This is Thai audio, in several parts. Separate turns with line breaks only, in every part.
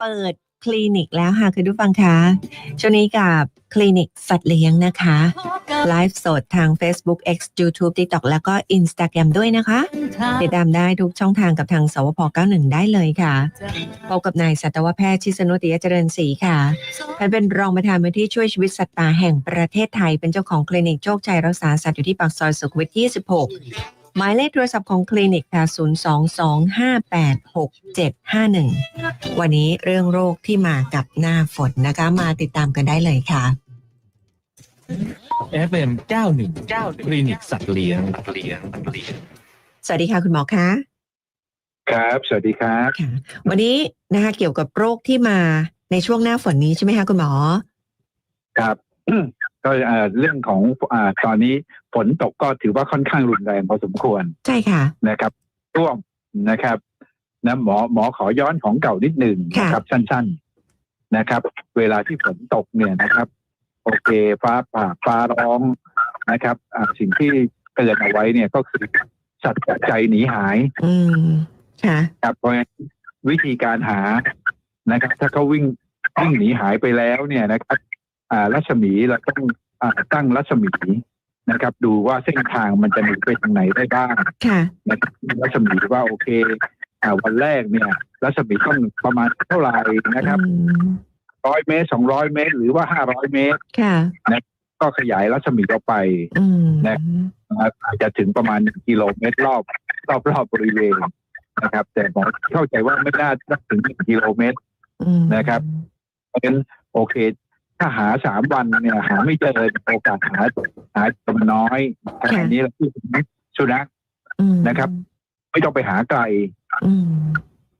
เปิดคลินิกแล้วค่ะคุณผู้ฟังคะช่วงนี้กับคลินิกสัตว์เลี้ยงนะคะไลฟ์สดทาง Facebook X YouTube TikTok แล้วก็ Instagram ด้วยนะคะ ติดตามได้ทุกช่องทางกับทางสวพ 91 ได้เลยค่ะพบกับนายสัตวแพทย์ชิสนุติยเจริญศรีค่ะท่านเป็นรองประธานมูลที่ช่วยชีวิตสัตว์ป่าแห่งประเทศไทยเป็นเจ้าของคลินิกโชคชัยรักษาสัตว์อยู่ที่ปากซอยสุขวิท 26 หมายเลขโทรศัพท์ของคลินิกค่ะ 022586751 วันนี้เรื่องโรคที่มากับหน้าฝนนะคะ มาติดตามกันได้เลยค่ะ
FM 919คลินิกสัตว์เลี้ยงเลี้ยงเลี้ยง
สวัสดีค่ะคุณหมอคะ
ครับ สวัสดีครับ
ค่ะวันนี้นะคะเกี่ยวกับโรคที่มาในช่วงหน้าฝนนี้ใช่ไหมคะคุณหมอ
ครับ ก็เอ่อเรื่องของอ่าตอนนี้ฝนตกก็ถือว่าค่อนข้างรุนแรงพอสมควร
ใช่ค่ะ
นะครับร่วมนะครับนะหมอหมอขอย้อนของเก่านิดหนึ่ง
ค่ะ
นะครับ สั้น ๆนะครับ เวลาที่ฝนตกเนี่ยนะครับ โอเคฟ้าผ่าฟ้าร้องนะครับอ่าสิ่งที่เตือนเอาไว้เนี่ยก็คือสัตว์ตกใจหนีหาย
อืมค่ะ
ครับเพราะฉะนั้นวิธีการหานะครับ ถ้าเขาวิ่งวิ่งหนีหายไปแล้วเนี่ยนะครับอ่า รัศมีเราต้องอ่าตั้งรัศมีนะครับ ดูว่าเส้นทางมันจะหนีไปทางไหนได้บ้าง
ค่ะ
นะครับรัศมีว่าโอเคอ่าวันแรกเนี่ย รัศมีต้องประมาณเท่าไหร่นะครับ
อืม
ร้อยเมตรสองร้อยเมตร หรือว่าห้าร้อยเมตร
ค่ะ
ก็ขยายรัศมีออกไป
อืม
นะนะครับอาจจะถึงประมาณหนึ่งกิโลเมตรรอบรอบรอบบริเวณนะครับ แต่หมอเข้าใจว่าไม่น่าจะถึงหนึ่งกิโลเมตร
อืม
นะครับ เพราะฉะนั้นโอเค ถ้าหาสามวันเนี่ยหาไม่เจอโอกาสหาหาจำน้อยแต่อันนี้เราพูดถึงสุนัข
อืม
นะครับ ไม่ต้องไปหาไกล
อืม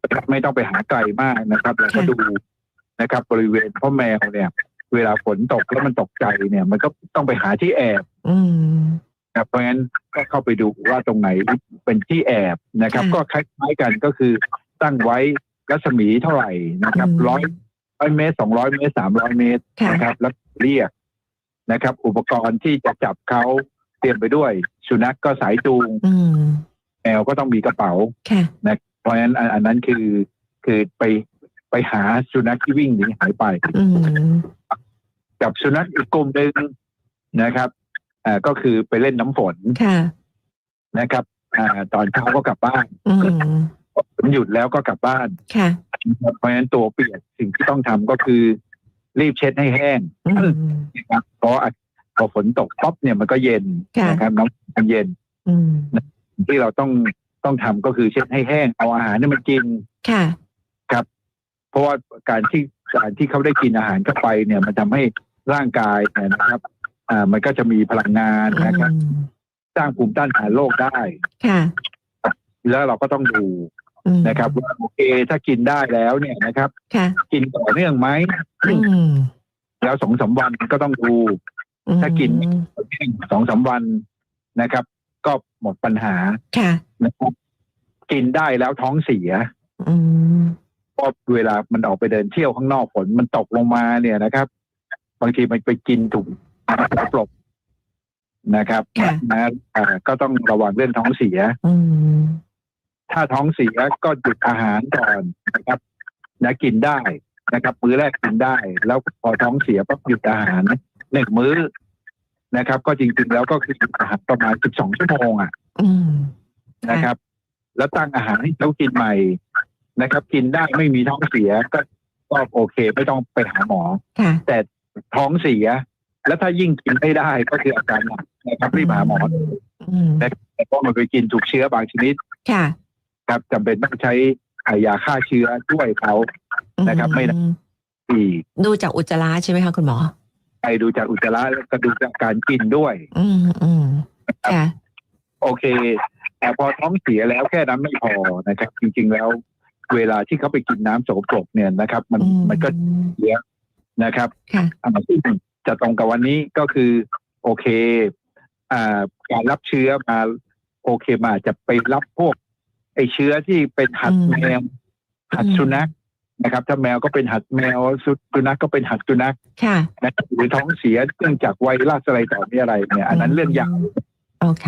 นะครับไม่ต้องไปหาไกลมากนะครับแล้วก็
ค่ะ
ดูนะครับ บริเวณเพ่อแมวเนี่ย เวลาฝนตกแล้วมันตกใจเนี่ย มันก็ต้องไปหาที่แอบ
อืม
นะครับเพราะงั้นก็เข้าไปดูว่าตรงไหนเป็นที่แอบนะครับ
ค่ะ
ก็คล้ายๆกันก็คือตั้งไว้รัศมีเท่าไหร่นะครับ
อืม
ร้อย ร้อยเมตรสองร้อยเมตรสามร้อยเมตร
ค่ะ
นะครับ แล้วเรียกนะครับ อุปกรณ์ที่จะจับเขาเตรียมไปด้วย สุนัขก็สายจูง
อืม
แมวก็ต้องมีกระเป๋า
ค่ะ
เพราะฉะนั้นอันอันนั้นคือคือไปไปหาสุนัขที่วิ่งหนีหายไป
อืม
กับสุนัขอีกกลุ่มหนึ่งนะครับอ่าก็คือไปเล่นน้ำฝน
ค่ะ
นะครับอ่าตอนเช้าก็กลับบ้าน
อืม
ฝนหยุดแล้วก็กลับบ้าน
ค่ะ
เพราะฉะนั้นตัวเปียกสิ่งที่ต้องทำก็คือ รีบเช็ดให้แห้ง
อืม
นะครับเพราะอาพอฝนตกป๊อบเนี่ยมันก็เย็น
ค่ะ
นะครับน้ำมันเย็น
อืม
ที่เราต้องต้องทำก็คือเช็ดให้แห้งเอาอาหารเนี่ยมันกิน
ค่ะ
เพราะว่าการที่การที่เขาได้กินอาหารเข้าไปเนี่ย มันทำให้ร่างกายเนี่ยนะครับ อ่า มันก็จะมีพลังงานนะครับ
อืม
สร้างภูมิต้านทานโรคได้
ค่ะ
แล้วเราก็ต้องดู
อืม
นะครับว่าโอเคถ้ากินได้แล้วเนี่ยนะครับ
ค่ะ
กินต่อเนื่องไหม
อืม
แล้วสองสามวันก็ต้องดู ถ้ากิน สองสามวันนะครับ ก็หมดปัญหา
ค่ะ
นะครับกินได้แล้วท้องเสีย
อืม
เพราะเวลามันออกไปเดินเที่ยวข้างนอกฝนมันตกลงมาเนี่ยนะครับ บางทีมันไปกินถูกปลบนะครับ
ค่ะ
นะอ่าก็ต้องระวังเรื่องท้องเสีย
อืม
ถ้าท้องเสียก็หยุดอาหารก่อนนะครับนะกินได้นะครับ มื้อแรกกินได้ แล้วพอท้องเสียก็หยุดอาหารหนึ่งมื้อนะครับ ก็จริงๆแล้วก็คือหยุดอาหารประมาณสิบสองชั่วโมงอะ
อืม
นะครับ แล้วตั้งอาหารให้เขากินใหม่นะครับ กินได้ไม่มีท้องเสียก็ก็โอเค ไม่ต้องไปหาหมอ
ค่ะ
แต่ท้องเสีย แล้วถ้ายิ่งกินไม่ได้ก็คืออาการหนักนะครับรีบหาหมอ
อืม
เพราะมันไปกินถูกเชื้อบางชนิด
ค่ะ
ครับจำเป็นต้องใช้ยาฆ่าเชื้อช่วยเขานะครับ ไม่ได้
อื
อีก
ดูจากอุจจาระใช่ไหมคะคุณหมอ
ไปดูจากอุจจาระแล้วก็ดูจากการกินด้วย
อืมอืมค่ะ
โอเค แต่พอท้องเสียแล้วแค่นั้นไม่พอนะครับ จริงๆแล้ว เวลาที่เขาไปกินน้ำโสกปรกเนี่ยนะครับ มัน
อื
มันก็เสียนะครับ
ค่ะ
อ่าซึ่งจะตรงกับวันนี้ก็คือ โอเค อ่าการรับเชื้อมา โอเคมาอาจจะไปรับพวก ไอเชื้อที่เป็นหัด
อืม
แมวหัด
อืม
สุนัขนะครับ ถ้าแมวก็เป็นหัดแมวสุสุนัขก็เป็นหัดสุนัข
ค่ะ
นะครับหรือท้องเสียเนื่องจากไวรัสอะไรต่อมีอะไรเนี่ย อันนั้นเรื่องใหญ่
โอเค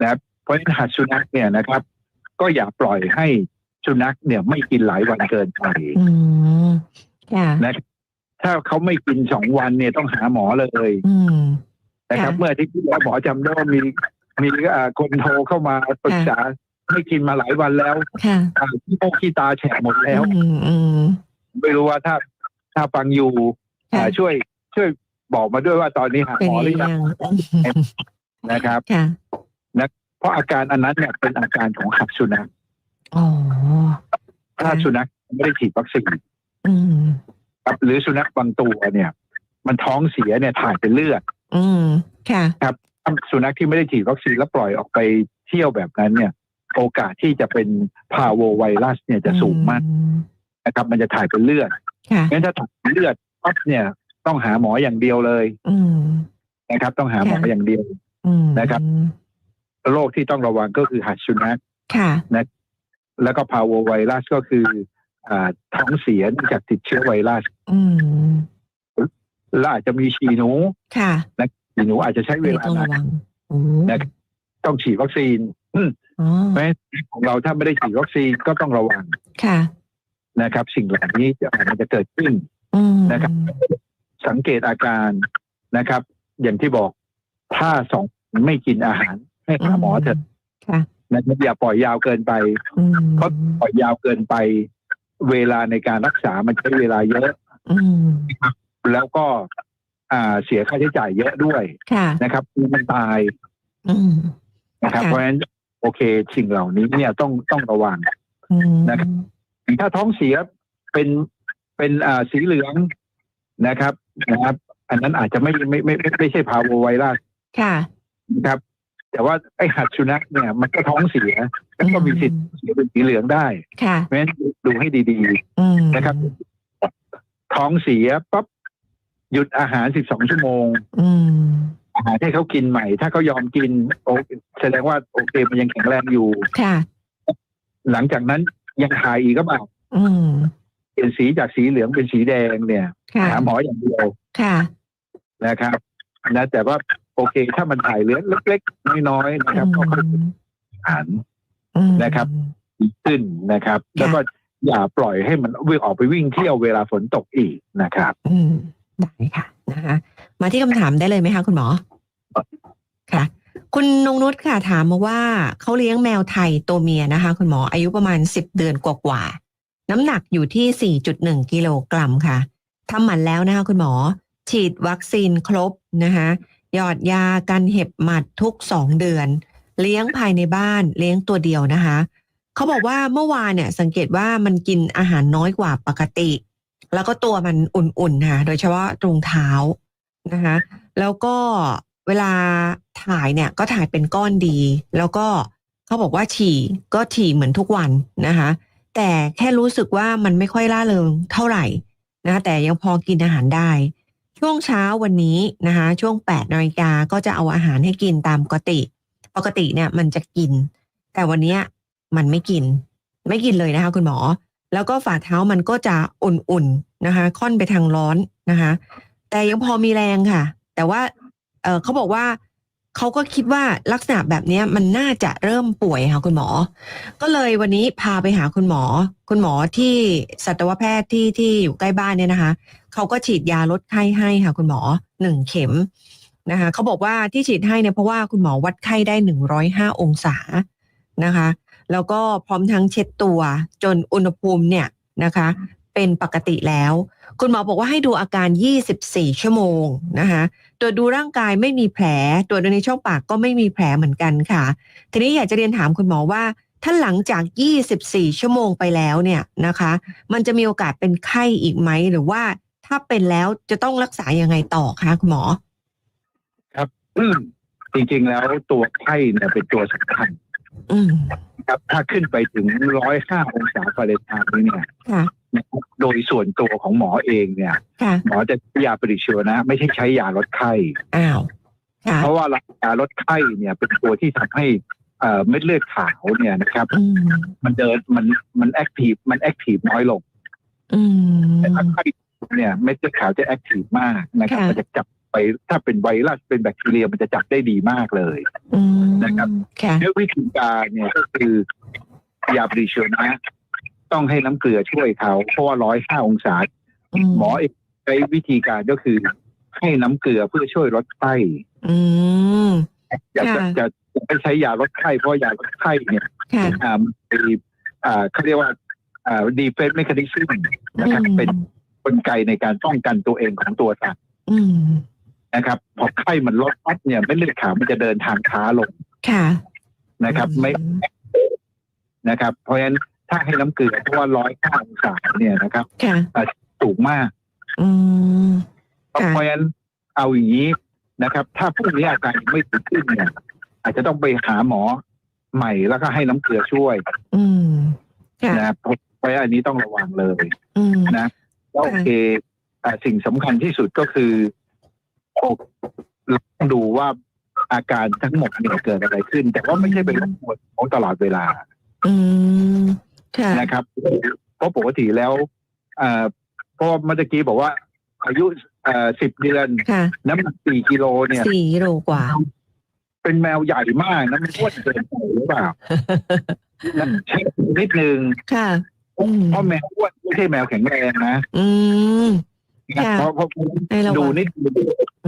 นะครับเพราะฉะนั้นหัดสุนัขเนี่ยนะครับ ก็อย่าปล่อยให้สุนัขเนี่ยไม่กินหลายวันเกินไป
อืมค่ะ
นะครับถ้าเขาไม่กินสองวันเนี่ยต้องหาหมอเลย
อืม
นะครับ
ค่ะ
เมื่ออาที่ที่แล้วหมอจำได้ว่ามีมีอ่าคนโทรเข้ามาปรึกษา ไม่กินมาหลายวันแล้ว
ค่ะ
อ่าขี้โมกขี้ตาแฉะหมดแล้ว
อืมอืม
ไม่รู้ว่าถ้าถ้าฟังอยู่
ค่ะ
อ่าช่วย ช่วยบอกมาด้วยว่าตอนนี้หา
เป็น
หมอหรือ
ยั
ยัง
ง
นะครับ
ค่ะ
เพราะอาการอันนั้นเนี่ยเป็นอาการของหัดสุนัข
อ๋อ
ถ้าสุนัขไม่ได้ฉีดวัคซีน
อืม
ครับหรือสุนัขบางตัวเนี่ย มันท้องเสียเนี่ยถ่ายเป็นเลือด
อืมค่ะ
ถ้าสุนัขที่ไม่ได้ฉีดวัคซีนแล้วปล่อยออกไปเที่ยวแบบนั้นเนี่ย โอกาสที่จะเป็นพาโวไวรัสเนี่ยจะสูงมาก
อืม
นะครับ มันจะถ่ายเป็นเลือด
ค่ะ
งั้นถ้าถ่ายเป็นเลือดปั๊บเนี่ยต้องหาหมออย่างเดียวเลย
อืม
นะครับ ต้องหาหมอ
ค่ะ
อย่างเดียว
อืม
นะครับโรคที่ต้องระวังก็คือหัดสุนัข
ค่ะ
แล้วก็พาโวไวรัสก็คืออ่าท้องเสียเนื่องจากติดเชื้อไวรัส
อืม
และอาจจะมีฉี่หนู
ค่ะ
ฉี่หนูอาจจะใช้เวลา
ต้อง
นา
ระ
น
วังโอ้
นะครับต้องฉีดวัคซีน อืม
อ๋อ
แม้ของเราถ้าไม่ได้ฉีดวัคซีนก็ต้องระวัง
ค่ะ
นะครับ สิ่งเหล่านี้จะอาจจะเกิดขึ้น
อืม
นะครับ สังเกตอาการนะครับ อย่างที่บอกถ้าสองไม่กินอาหารให้หาหมอเถอะ
ค่ะ
นะครับอย่าปล่อยยาวเกินไป
อืม
เพราะปล่อยยาวเกินไป เวลาในการรักษามันใช้เวลาเยอะ
อืม
แล้วก็อ่าเสียค่าใช้จ่ายเยอะด้วย
ค่ะ
นะครับคือมันตาย
อืม
นะครับ
ค่ะ
เพราะฉะนั้น โอเคสิ่งเหล่านี้เนี่ยต้องต้องระวัง
อืม
นะครับถ้าท้องเสียเป็นเป็นอ่าสีเหลืองนะครับนะครับ อันนั้นอาจจะไม่ไม่ไม่ไม่ไม่ใช่พาโวไวรัส
ค่ะ
นะครับ แต่ว่าไอ้หัดสุนัขเนี่ย มันก็ท้องเสียแล้วก็มีสิทธิ์เสียเป็นสีเหลืองได้
ค่ะ
เพราะฉะนั้นดูให้ดี
อืม
นะครับๆท้องเสียปั๊บหยุดอาหาร12ชั่วโมง
อืม
อาหารให้เขากินใหม่ ถ้าเขายอมกินโอแสดงว่าโอเคมันยังแข็งแรงอยู่
ค่ะ
หลังจากนั้นยังถ่ายอีกก็เปล่า
อืม
เปลี่ยนสีจากสีเหลืองเป็นสีแดงเนี่ย
ค่ะ
หาหมออย่างเดียว
ค่ะ
นะครับนะแต่ว่าโอเค ถ้ามันถ่ายเหลืองเล็กๆน้อยๆนะครับก็ค่อยๆอาหาร
อืม
นะครับ ดีขึ้นนะครับแล้วก็อย่าปล่อยให้มันวิ่งออกไปวิ่งเที่ยวเวลาฝนตกอีกนะครับ
อืมได้ค่ะนะคะ มาที่คำถามได้เลยไหมคะ คุณหมอ ค่ะ คุณนงนุชค่ะถามมาว่าเขาเลี้ยงแมวไทยตัวเมียนะคะ คุณหมออายุประมาณสิบเดือนกว่าๆน้ำหนักอยู่ที่สี่จุดหนึ่งกิโลกรัมค่ะทำหมันแล้วนะคะ คุณหมอ ฉีดวัคซีนครบนะคะหยอดยากันเห็บหมัดทุกสองเดือน เลี้ยงภายในบ้านเลี้ยงตัวเดียวนะคะเขาบอกว่าเมื่อวานเนี่ย สังเกตว่ามันกินอาหารน้อยกว่าปกติ แล้วก็ตัวมันอุ่นๆนะคะโดยเฉพาะตรงเท้า นะคะ แล้วก็เวลาถ่ายเนี่ยก็ถ่ายเป็นก้อนดี แล้วก็เขาบอกว่าฉี่ก็ฉี่เหมือนทุกวันนะคะ แต่แค่รู้สึกว่ามันไม่ค่อยล่าเริงเท่าไหร่นะคะแต่ยังพอกินอาหารได้ ช่วงเช้าวันนี้นะคะช่วง8นาฬิกาก็จะเอาอาหารให้กินตามปกติ ปกติเนี่ยมันจะกิน แต่วันนี้มันไม่กิน ไม่กินเลยนะคะ คุณหมอ แล้วก็ฝ่าเท้ามันก็จะอุ่นๆนะคะ ค่อนไปทางร้อนนะคะ แต่ยังพอมีแรงค่ะ แต่ว่าเเขาบอกว่าเขาก็คิดว่าลักษณะแบบนี้มันน่าจะเริ่มป่วยค่ะคุณหมอ ก็เลยวันนี้พาไปหาคุณหมอ คุณหมอที่สัตวแพทย์ที่ที่อยู่ใกล้บ้านเนี่ยนะคะเขาก็ฉีดยาลดไข้ให้ค่ะ คุณหมอหนึ่งเข็มนะคะเขาบอกว่าที่ฉีดให้เนี่ยเพราะว่าคุณหมอวัดไข้ได้หนึ่งร้อยห้าองศานะคะ แล้วก็พร้อมทั้งเช็ดตัวจนอุณหภูมิเนี่ยนะคะ เป็นปกติแล้ว คุณหมอบอกว่าให้ดูอาการ 24 ชั่วโมงนะคะตรวจดูร่างกายไม่มีแผล ตรวจดูในช่องปากก็ไม่มีแผลเหมือนกันค่ะ ทีนี้อยากจะเรียนถามคุณหมอว่า ถ้าหลังจาก 24 ชั่วโมงไปแล้วเนี่ยนะคะ มันจะมีโอกาสเป็นไข้อีกไหม หรือว่าถ้าเป็นแล้วจะต้องรักษายังไงต่อคะคุณหมอ
อืมจริงๆแล้วตัวไข้เนี่ยเป็นตัวสำคัญ
อืม
ครับถ้าขึ้นไปถึงร้อยห้าองศาฟาเรนไฮต์เนี่ย
ค่ะ
นะครับ โดยส่วนตัวของหมอเองเนี่ย
ค่ะ
หมอจะใช้ยาปฏิชีวนะ ไม่ใช่ใช้ยาลดไข้
อ้าวค่ะ
เพราะว่ายาลดไข้เนี่ยเป็นตัวที่ทำให้เอ่อเม็ดเลือดขาวเนี่ยนะครับ
อืม
มันเดินมันมันแอคทีฟมันแอคทีฟน้อยลง
อืม
แต่ถ้าไข้เนี่ยเม็ดเลือดขาวจะแอคทีฟมากนะครับ
ค่ะ
มันจะจับไปถ้าเป็นไวรัสเป็นแบคทีเรียมันจะจับได้ดีมากเลย
อืม
นะครับ
ค่ะ
ด้วยวิธีการเนี่ยก็คือยาปฏิชีวนะ ต้องให้น้ำเกลือช่วยเขาเพราะว่าร้อยห้าองศา หมอเองใช้วิธีการก็คือให้น้ำเกลือเพื่อช่วยลดไข้
อืม
อยากจะ
ค่ะ
จะจะไม่ใช้ยาลดไข้เพราะยาลดไข้เนี่ย
ค่ะ
อ่ามีอ่าเขาเรียกว่าอ่า defense mechanism นะครับ
อืม
เป็นกลไกในการป้องกันตัวเองของตัวสัตว์
อืม
นะครับ พอไข้มันลดปั๊บเนี่ยเม็ดเลือดขาวมันจะเดินทางช้าลง
ค่ะ
นะครับ ไม่นะครับ เพราะฉะนั้น ถ้าให้น้ำเกลือเพราะว่าร้อยห้าองศาเนี่ยนะครับ
ค่ะ
สูงมาก
อืม
เพราะ
ค่ะ
เพราะฉะนั้นเอาอย่างนี้นะครับ ถ้าพวกนี้อาการยังไม่ดีขึ้นเนี่ย อาจจะต้องไปหาหมอใหม่แล้วก็ให้น้ำเกลือช่วย
อืมค่ะ
นะครับเพราะเพราะฉะนั้นอันนี้ต้องระวังเลย
อืม
นะแล้วโอเคแต่สิ่งสำคัญที่สุดก็คือเราต้องดูว่าอาการทั้งหมดเนี่ยเกิดอะไรขึ้น แต่ว่าไม่ใช่เป็นรบกวนของตลอดเวลา
อืมค่ะ
นะครับ เพราะปกติแล้วเอ่อเพราะว่าเมื่อกี้บอกว่า อายุเอ่อสิบเดือน
ค่ะ
น้ำหนักสี่กิโลเนี่ย
สี่โลกว่า
เป็นแมวใหญ่มากนะมันอ้วนเกินไปหรือเปล่านะเช็คนิดนึง
ค่ะอืม
เพราะแมวอ้วนไม่ใช่แมวแข็งแรงนะ
อืม
นะ
ค่ะ
เพราะเพราะ
ให้ระวัง
ดูนิดนึง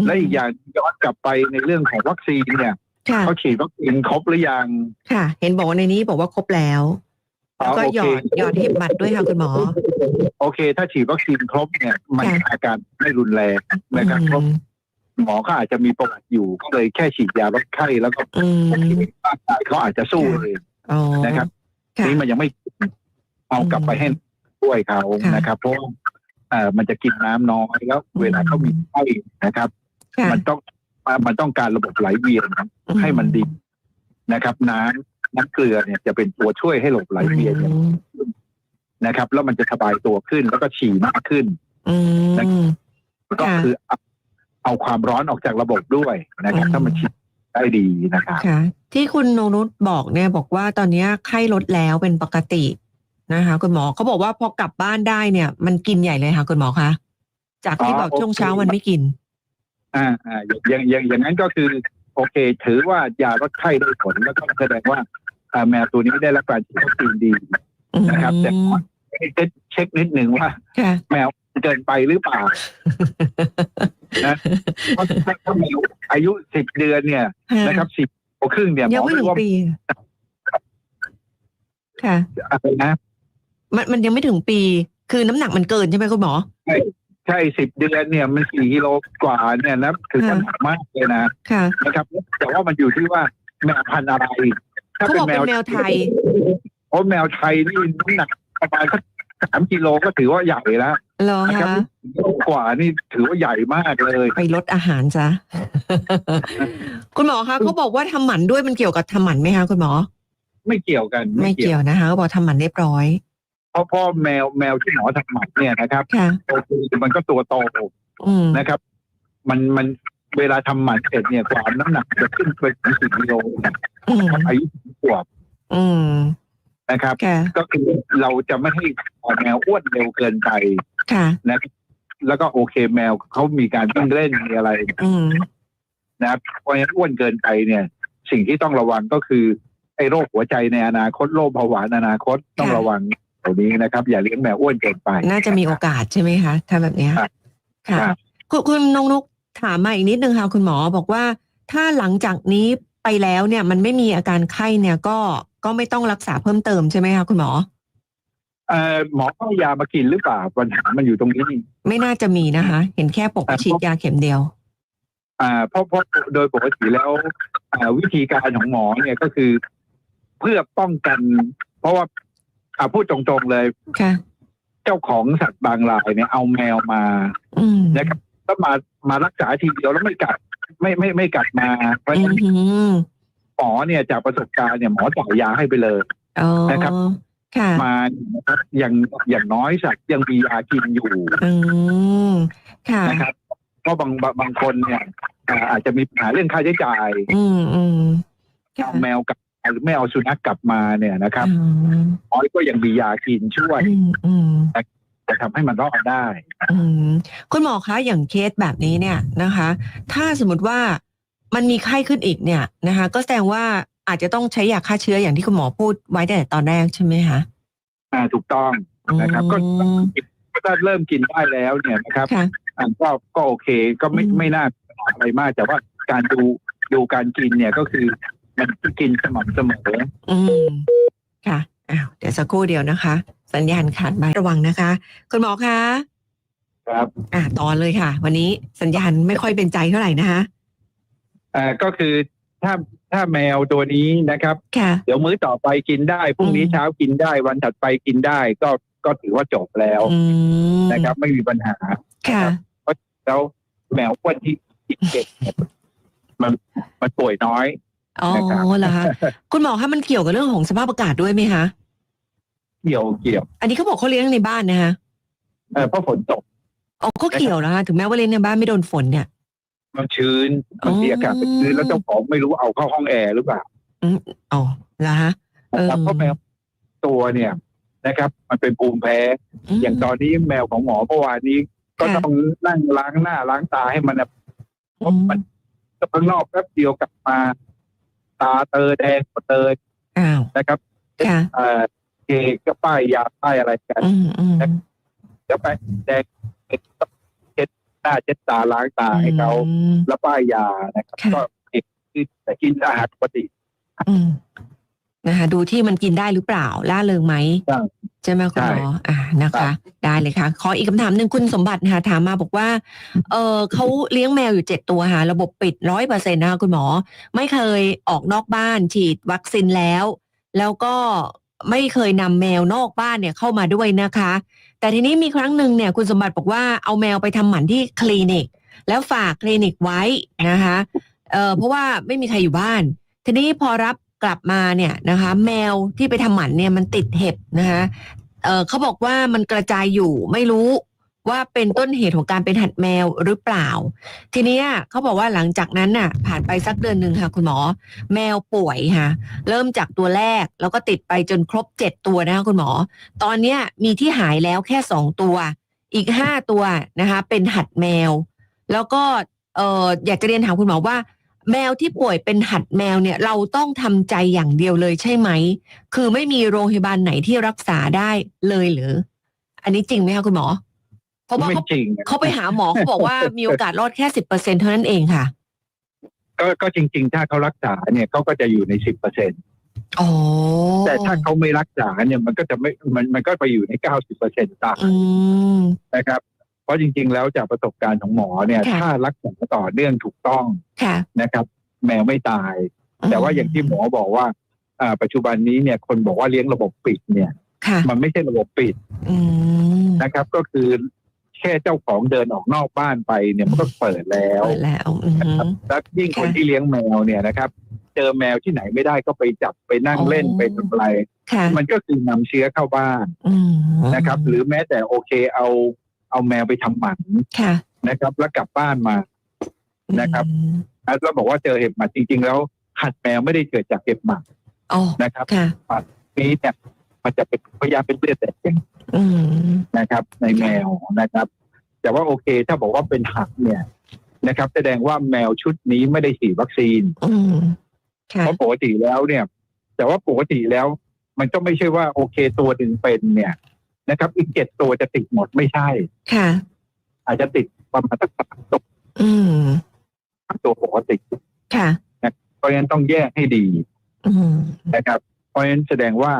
และอีกอย่างย้อนกลับไปในเรื่องของวัคซีนเนี่ย
ค่ะ
เขาฉีดวัคซีนครบหรือยัง
ค่ะ เห็นบอกว่าในนี้บอกว่าครบแล้ว แล้วก็
อ๋อโอ
หย
เค
อดหยอดเห็บหมัดด้วยค่ะคุณหมอ
โอเค ถ้าฉีดวัคซีนครบเนี่ย มัน
ค่ะ
อาการไม่รุนแรงนะครับเพราะ
อืม
หมอก็อาจจะมีประวัติอยู่ก็เลยแค่ฉีดยาลดไข้แล้วก็
อืม
โอเคร่างกายเขาอาจจะสู้เอง
อ๋อ
นะครับ
ค่ะ
นี่มันยังไม่เอากลับไปให้ช่วยเขา
ค่ะ
นะครับเพราะว่าเอ่อมันจะกินน้ำน้อยแล้ว เวลาเขามีไข้นะครับ
ค่ะ
มันต้องมันต้องการระบบไหลเวียนให้มันดีนะครับ น้ำ น้ำเกลือเนี่ยจะเป็นตัวช่วยให้ระบบไหลเวียนเนี่ย
อืม
นะครับ แล้วมันจะสบายตัวขึ้นแล้วก็ฉี่มากขึ้น
อืม
ก็
ค่ะ
คือเอาเอาความร้อนออกจากระบบด้วยนะครับ
อืม
ถ้ามันฉีดได้ดีนะครับ
ค่ะที่คุณนงนุชบอกเนี่ยบอกว่าตอนเนี้ยไข้ลดแล้วเป็นปกตินะคะคุณหมอเขาบอกว่าพอกลับบ้านได้เนี่ย มันกินใหญ่เลยค่ะ คุณหมอคะจากที่
อ๋อ
บอก
โอเค
ช่วงเช้ามันไม่กิน
อ่าอ่าอย่างอย่างอย่างนั้นก็คือ โอเค ถือว่ายาลดไข้ได้ผลแล้วก็แสดงว่าอ่าแมวตัวนี้ได้รับการฉีดวัคซีนดีนะครับ แต่
อืม
ให้เช็คเช็คนิดหนึ่งว่า
ค่ะ
แมวเกินไปหรือเปล่าเพราะถ้าถ้าแมวอายุสิบเดือนเนี่ยนะครับสิบครึ่งเนี่ยห
ยัง
มอ
ไม่ถึง
ว่า
ปีค่ะ
อะไรนะ
มันมันยังไม่ถึงปี คือน้ำหนักมันเกินใช่ไหมคุณหมอ
ใช่สิบเดือนเนี่ยมันสี่กิโลกว่าเนี่ยนะถือว่า
ค่ะ
หนักมากเลยนะ
ค่ะ
นะครับ แต่ว่ามันอยู่ที่ว่าแมวพันธุ์อะไร ถ้า
เขา
เป็
บอนก
แม
เป็น
ว
แมวไทย
โอ้แมวไทยนี่น้ำหนักประมาณสักสามกิโลก็ถือว่าใหญ่แล้ว
เหรอ
นะครั
คะ
บกว่านี่ถือว่าใหญ่มากเลย
ไปลดอาหารซะคุณหมอคะเขาบอกว่าทำหมันด้วยมันเกี่ยวกับทำหมันไหมคะคุณหมอ
ไม่เกี่ยวกัน
ไม่เกี่ยวนะคะเขาบอกทำหมันเรียบร้อย
เพ ราะพ่อแมวแมวที่หมอทำหมันเนี่ยนะครับ
ค่ะ
โอเคมันก็ตัวโต
อืม
นะครับ มันมันเวลาทำหมันเสร็จเนี่ยกว่าน้ำหนักจะขึ้นไปถึงสี่กิโลเนี่ย
อืม
อายุสิบขวบ
อืม
นะครับ
ค่ะ
ก็คือเราจะไม่ให้แมวอ้วนเร็วเกินไป
ค่ะ
นะครับแล้วก็โอเคแมวเขามีการวิ่งเล่นมีอะไร
อืม
นะครับเพราะฉะนั้นอ้วนเกินไปเนี่ย สิ่งที่ต้องระวังก็คือไอ้โรคหัวใจในอนาคตโรคเบาหวานอนาคตต้อง
ค่ะ
ระวังเห ล่านี้นะครับ อย่าเลี้ยงแมวอ้วนเกินไป
น่าจะมีโอกาสใช่ไหมคะถ้าแบบเนี้ย
ครับ
ค่ะ
ครับ
คุณคุณนงนุกถามมาอีกนิดนึงค่ะคุณหมอบอกว่า ถ้าหลังจากนี้ไปแล้วเนี่ย มันไม่มีอาการไข้เนี่ยก็ก็ไม่ต้องรักษาเพิ่มเติมใช่ไหมคะคุณหมอ
เอ่อหมอก็ยามากินหรือเปล่าปัญหามันอยู่ตรงนี้
ไม่น่าจะมีนะคะ เห็นแค่ปกฉีดยาเข็มเดียว
อ่าเพราะเพราะโดยปกติแล้วอ่าวิธีการของหมอเนี่ยก็คือ เพื่อป้องกัน เพราะว่า อ่าพูดตรงๆเลย
ค่ะ
เจ้าของสัตว์บางรายเนี่ยเอาแมวมา
อืม
นะครับแล้วมามารักษาทีเดียวแล้วไม่กัด ไม่ไม่ไม่กัดมาเพราะฉะ
อื
นั้น
ม
หมอเนี่ยจากประสบการณ์เนี่ยหมอจ่ายยาให้ไปเลย
อ๋อ
นะครับ
ค่ะ
มานะครับอย่างอย่างน้อยสัตว์ยังมียากินอยู่
อืม ค่ะ
นะครับเพราะบางบางบางคนเนี่ยอ่าอาจจะมีปัญหาเรื่องค่าใช้จ่าย
อืมอืมค่ะ
เอาแมวกลับ หรือไม่เอาสุนัขกลับมาเนี่ยนะครับ
อืม
น้อยก็ยังมียากินช่วย
อืมอืม
จะทำให้มันรอดได้
อืมคุณหมอคะอย่างเคสแบบนี้เนี่ยนะคะ ถ้าสมมติว่ามันมีไข้ขึ้นอีกเนี่ยนะคะ ก็แสดงว่าอาจจะต้องใช้ยาฆ่าเชื้ออย่างที่คุณหมอพูดไว้แต่ตอนแรกใช่ไหมคะ
อ่าถูกต้องนะครับ ก็
อืม
ถ้าเริ่มกินได้แล้วเนี่ยนะครับ
ค่ะ
อ่าก็ก็โอเคก็ไม่
อืม
ไม่น่าอะไรมาก แต่ว่าการดูดูการกินเนี่ยก็คือ มันกินสม่ำเสมอ
อืมค่ะอ้าวเดี๋ยวสักครู่เดียวนะคะ สัญญาณขาดไประวังนะคะ คุณหมอคะ
ครับ
อ่าตอนเลยค่ะ วันนี้สัญญาณไม่ค่อยเป็นใจเท่าไหร่นะคะ
อ่าก็คือถ้าถ้าแมวตัวนี้นะครับ
ค่ะ
เดี๋ยวมื้อต่อไปกินได้พรุ่งนี้
อืม
เช้ากินได้ วันถัดไปกินได้ ก็ก็ถือว่าจบแล้ว
อืม
นะครับ ไม่มีปัญหา
ค่ะ
แล้วแมวอ้วนที่กินเก่งเนี่ยมันมันป่วยน้อย
อ๋อ
นะครับ
เหรอคะคุณหมอคะมันเกี่ยวกับเรื่องของสภาพอากาศด้วยไหมคะ
เกี่ยวเกี่ยว
อันนี้เขาบอกเขาเลี้ยงในบ้านนะคะ
เออเพราะฝนตก
อ๋อก็เกี่ยวนะคะถึงแม้ว่าเลี้ยงในบ้านไม่โดนฝนเนี่ย
มันชื้นบางที
อ๋ออ
อากาศมันชื้นแล้วเจ้าของไม่รู้เอาเข้าห้องแอร์หรือเปล่า
อ๋อเหรอคะ
นะครับ
เออ
เพราะแมวตัวเนี่ยนะครับ มันเป็นภูมิแพ้
ม
อย่างตอนนี้แมวของหมอเมื่อวานนี้ ก็
ค่ะ
ต้องนั่งล้างหน้าล้างตาให้มันนะ
อืม
มันข้างนอกแป๊บเดียวกลับมา ตาเตอแดงกว่าเตย
อ้าว
นะครับ
ค่ะ
เอ่อเคก็ป้ายยาป้ายอะไรกัน
อืมอืม
เดี๋ยวไปแดงเช็ดหน้าเช็ดตาล้างตาให้เขา
อืม
แล้วป้ายยานะครับ
ค่ะ
ก็เด็กคือแต่กินอาหารปกติ
อืม นะคะดูที่มันกินได้หรือเปล่าล่าเริงไหม
ใช่
ใช่ไหมคุณหมออ่านะคะ ได้เลยค่ะ ขออีกคำถามหนึ่งคุณสมบัตินะคะถามมาบอกว่า เออเขาเลี้ยงแมวอยู่เจ็ดตัวค่ะ ระบบปิดร้อยเปอร์เซ็นต์นะคะคุณหมอ ไม่เคยออกนอกบ้านฉีดวัคซีนแล้ว แล้วก็ไม่เคยนำแมวนอกบ้านเนี่ยเข้ามาด้วยนะคะ แต่ทีนี้มีครั้งหนึ่งเนี่ย คุณสมบัติบอกว่าเอาแมวไปทำหมันที่คลินิก แล้วฝากคลินิกไว้นะคะเออเพราะว่าไม่มีใครอยู่บ้าน ทีนี้พอรับ กลับมาเนี่ยนะคะ แมวที่ไปทำหมันเนี่ยมันติดเห็บนะคะเออเขาบอกว่ามันกระจายอยู่ไม่รู้ว่าเป็นต้นเหตุของการเป็นหัดแมวหรือเปล่า ทีเนี้ยเขาบอกว่าหลังจากนั้นน่ะ ผ่านไปสักเดือนหนึ่งค่ะ คุณหมอ แมวป่วยค่ะ เริ่มจากตัวแรกแล้วก็ติดไปจนครบเจ็ดตัวนะคะคุณหมอ ตอนเนี้ยมีที่หายแล้วแค่สองตัว อีกห้าตัวนะคะ เป็นหัดแมว แล้วก็เอออยากจะเรียนถามคุณหมอว่า แมวที่ป่วยเป็นหัดแมวเนี่ยเราต้องทำใจอย่างเดียวเลยใช่ไหม คือไม่มีโรงพยาบาลไหนที่รักษาได้เลยหรือ อันนี้จริงไหมคะคุณหมอ เพราะว่า
ไม่
เขา
จริง
เขาไปหาหมอเขาบอกว่ามีโอกาสรอดแค่สิบเปอร์เซ็นเท่านั้นเองค่ะ
ก็ก็จริง ๆ ถ้าเขารักษาเนี่ยเขาก็จะอยู่ในสิบเปอร์เซ็น
อ๋อ
แต่ถ้าเขาไม่รักษาเนี่ยมันก็จะไม่มันมันก็ไปอยู่ในเก้าสิบเปอร์เซ็นต์ตาย
อืม
นะครับ เพราะจริง ๆ แล้วจากประสบการณ์ของหมอเนี่ย
ค่ะ
ถ้ารักษาต่อเนื่องถูกต้อง
ค่ะ
นะครับ แมวไม่ตาย แต่ว่าอย่างที่หมอบอกว่าอ่าปัจจุบันนี้เนี่ยคนบอกว่าเลี้ยงระบบปิดเนี่ย
ค่ะ
มันไม่ใช่ระบบปิด
อืม
นะครับ ก็คือแค่เจ้าของเดินออกนอกบ้านไปเนี่ยมันก็เปิดแล้ว
เปิดแล้วอืม
แล้วยิ่งคน
ค่ะ
ที่เลี้ยงแมวเนี่ยนะครับ เจอแมวที่ไหนไม่ได้ก็ไปจับไปนั่ง
อ๋อ
เล่นไปทำอะไร
ค่ะ
มันก็คือนำเชื้อเข้าบ้าน
อืม
นะครับ หรือแม้แต่โอเคเอา เอาแมวไปทำหมัน
ค่ะ
นะครับ แล้วกลับบ้านมานะครับ
อืม
แล้วบอกว่าเจอเห็บหมัดจริง ๆ แล้วหัดแมวไม่ได้เกิดจากเห็บหมัด
อ๋อ
นะครับ
ค่ะ
นี้เนี่ยมันจะเป็นพยาเป็นเลือดแดง
อืม
นะครับ ในแมวนะครับ แต่ว่าโอเค ถ้าบอกว่าเป็นหัดเนี่ยนะครับ แสดงว่าแมวชุดนี้ไม่ได้ฉีดวัคซีน
อืมค่ะ
เพราะปกติแล้วเนี่ย แต่ว่าปกติแล้ว มันก็ไม่ใช่ว่าโอเคตัวหนึ่งเป็นเนี่ย นะครับ อีกเจ็ดตัวจะติดหมดไม่ใช่
ค่ะ
อาจจะติดประมาณสักสามตัว
อืม
ตัวปกติ
ค่ะ
เพราะฉะนั้นต้องแยกให้ดี
อืม
นะครับ เพราะฉะนั้นแสดงว่า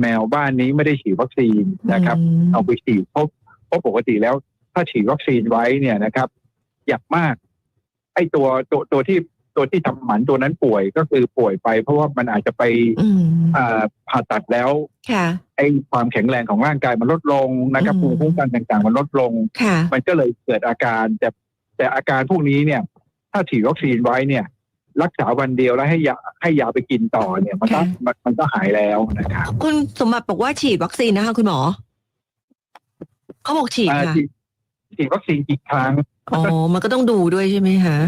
แมวบ้านนี้ไม่ได้ฉีดวัคซีนนะครับ
ม
เอาไปฉีดเพราะเพราะปกติแล้ว ถ้าฉีดวัคซีนไว้เนี่ยนะครับ อย่างมากไอ้ตัวตัวตัวที่ ตัวที่ทำหมันตัวนั้นป่วยก็คือป่วยไป เพราะว่ามันอาจจะไป
อืม
อ่าผ่าตัดแล้ว
ค่ะ
ไอ้ความแข็งแรงของร่างกายมันลดลงนะครับ
อืม
ภูมิคุ้มกันต่าง ๆ มันลดลง
ค่ะ
มันก็เลยเกิดอาการแต่แต่อาการพวกนี้เนี่ย ถ้าฉีดวัคซีนไว้เนี่ย รักษาวันเดียวแล้วให้ยาให้ยาไปกินต่อเนี่ย มันก็
ค่ะ
มันมันก็หายแล้วนะครับ
คุณสมบัติบอกว่าฉีดวัคซีนนะคะคุณหมอเขาบอกฉีด
อ่า
ค่ะ
ฉีดฉีดวัคซีนกี่ครั้ง
อ๋อมันก็ต้องดูด้วยใช่ไหมคะ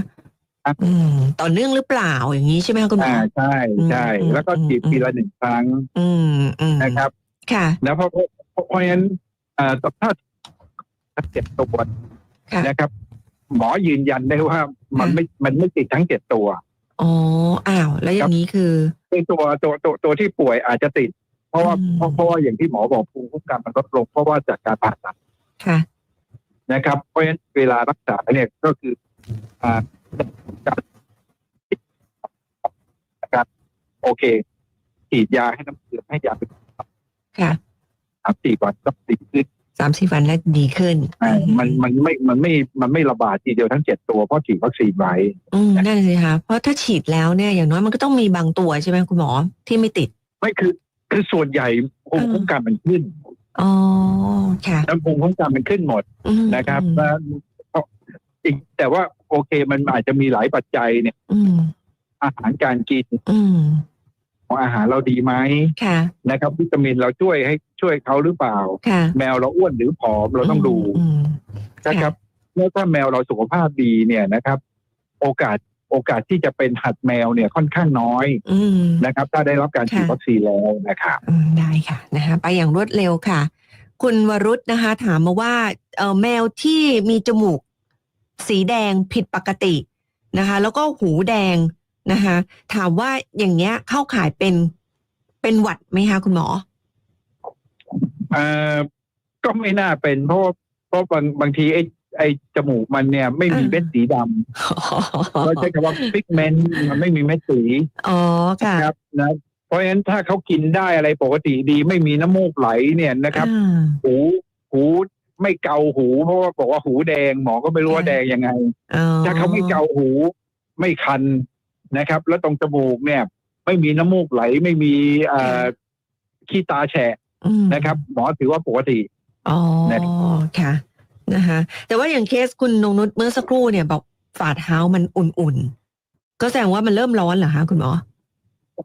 ครับ
อืมต่อเนื่องหรือเปล่าอย่างนี้ใช่ไหมคะคุณหมอ
อ่าใช่ใช่
อืม
แล้วก็ฉีด
อืม
ปีละหนึ่งครั้ง
อืมอืม
นะครับ
ค่ะ
แล้วเพราะเพราะเพราะฉะนั้นอ่าถ้าถ้าเจ็ดตัว
ค่ะ
นะครับ หมอยืนยันได้ว่ามันไม่มันไม่ติดทั้งเจ็ดตัว
อ๋ออ้าว แล้วอย่างนี้คือ
คือตัวตัวตัวตัวที่ป่วยอาจจะติด เพราะว่า
อืม
เพราะเพราะว่าอย่างที่หมอบอกภูมิคุ้มกันมันลดลงเพราะว่าจากการผ่าตัด
ค่ะ
นะครับ เพราะฉะนั้นเวลารักษาเนี่ยก็คืออ่า การนะครับโอเคฉีดยาให้น้ำเกลือให้ยาเป็น
ค่ะ
สามสี่วันก็ดีขึ้น
สามสิบวันแล้วดีขึ้น
อ่ามันมันไม่มันไม่มันไม่ระบาดทีเดียวทั้งเจ็ดตัวเพราะฉีดวัคซีนไว้
อืมนั่นสิคะเพราะถ้าฉีดแล้วเนี่ยอย่างน้อยมันก็ต้องมีบางตัวใช่ไหมคุณหมอที่ไม่ติด
ไม่คือคือส่วนใหญ่ภูมิคุ้มกันมันขึ้น
อ๋อค่ะ
แล้วภูมิคุ้มกันมันขึ้นหมด
อืม
นะครับ
อืม
แล้วอีกแต่ว่า โอเค มันอาจจะมีหลายปัจจัยเนี่ย
อืม
อาหารการกิน
อืม
ของอาหารเราดีไหม
ค่ะ
นะครับ วิตามินเราช่วยให้ช่วยเขาหรือเปล่า
ค่ะ
แมวเราอ้วนหรือผอมเราต้องดู
อืม
นะครับแล้วถ้าแมวเราสุขภาพดีเนี่ยนะครับ โอกาสโอกาสที่จะเป็นหัดแมวเนี่ยค่อนข้างน้อย
อืม
นะครับ ถ้าได้รับการฉีด
ค่ะ
วัคซีนแล้วนะครับ
อืมได้ค่ะนะคะไปอย่างรวดเร็วค่ะ คุณวรุษนะคะ ถามมาว่าเออแมวที่มีจมูก สีแดงผิดปกตินะคะ แล้วก็หูแดงนะคะ ถามว่าอย่างเงี้ยเข้าข่ายเป็นเป็นหวัดไหมคะคุณหมอ
เอ่อก็ไม่น่าเป็น เพราะว่าเพราะบางบางทีไอ้ไอ้จมูกมันเนี่ย ไม่มี
อ่า
เม็ดสีดำเราใช้คำว่าพิกเมนต์มันไม่มีเม็ดสี
อ๋อค่ะ
ครับนะเพราะฉะนั้นถ้าเขากินได้อะไรปกติดีไม่มีน้ำมูกไหลเนี่ยนะครับ
อ่า
หูหู ไม่เกาหูเพราะว่าบอกว่าหูแดงหมอก็ไม่รู้ว่า
ค่ะ
แดงยังไง
อ๋อ
ถ้าเขาไม่เกาหูไม่คันนะครับ แล้วตรงจมูกเนี่ย ไม่มีน้ำมูกไหลไม่มีเอ่อขี้ตาแฉะ
อืม
นะครับ หมอถือว่าปกติ
อ๋อ
นะ
ค่ะนะคะแต่ว่าอย่างเคสคุณนงนุชเมื่อสักครู่เนี่ยบอกฝ่าเท้ามันอุ่นๆ ก็แสดงว่ามันเริ่มร้อนเหรอคะคุณหมอ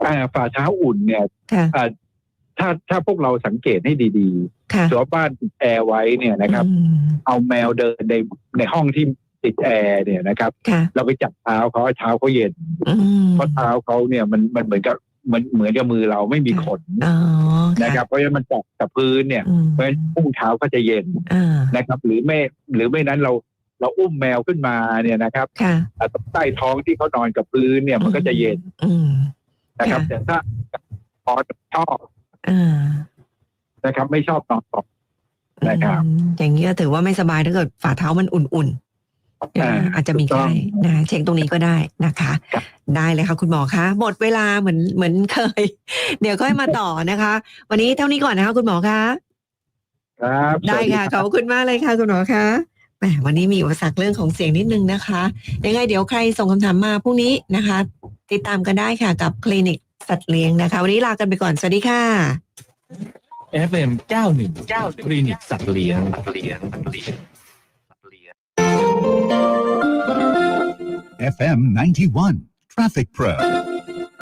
อ่าฝ่าเท้าอุ่นเนี่ย
ค่ะ
อ่า ถ้าถ้าพวกเราสังเกตให้ดี
ค่ะ
ๆสวบ้านติดแอร์ไว้เนี่ยนะครับ
อืม
เอาแมวเดินในในห้องที่ติดแอร์เนี่ยนะครับ
ค่ะ
เราไปจับเท้าเขาเท้าเขาเย็น
อืม
เพราะเท้าเขาเนี่ยมันมันเหมือนกับเหมือนเหมือนกับมือเราไม่มีขน
อ๋อ
นะครับ เพราะฉะนั้นมันจับกับพื้นเนี่ย
อืม
เพราะฉะนั้นพุ่งเท้าก็จะเย็น
อ่า
นะครับ หรือไม่หรือไม่นั้นเราเราอุ้มแมวขึ้นมาเนี่ยนะครับ
ค่ะ
อ่าใต้ท้องที่เขานอนกับพื้นเนี่ยมันก็จะเย็น
อืม
นะครับ
ค่ะ
แต่ถ้าพอชอบ
อ่า
นะครับ ไม่ชอบนอนต่อนะครับ
อืมอย่างนี้ก็ถือว่าไม่สบายถ้าเกิดฝ่าเท้ามันอุ่นๆ
อ่า
อ่าอาจจะมี
ถูกต้อ
ไข้
ง
นะเช็คตรงนี้ก็ได้นะคะ
ครับ
ได้เลยค่ะคุณหมอคะหมดเวลาเหมือนเหมือนเคย เดี๋ยวค่อยมาต่อนะคะ วันนี้เท่านี้ก่อนนะคะ คุณหมอคะ
ครับ
ได้
สวัส
ค่ะ
รับ
ขอบคุณมากเลยค่ะ คุณหมอคะแหมวันนี้มีอุปสรรคเรื่องของเสียงนิดนึงนะคะยังไงเดี๋ยวใครส่งคำถามมาพรุ่งนี้นะคะ ติดตามกันได้ค่ะกับคลินิก สัตว์เลี้ยงนะคะ วันนี้ลากันไปก่อน สวัสดีค่ะ
FM 91คลินิกสัตว์เลี้ยงสัตว์เลี้ยงสัตว์เลี้ยงสัตว์เลี้ยง
FM 91 Traffic Pro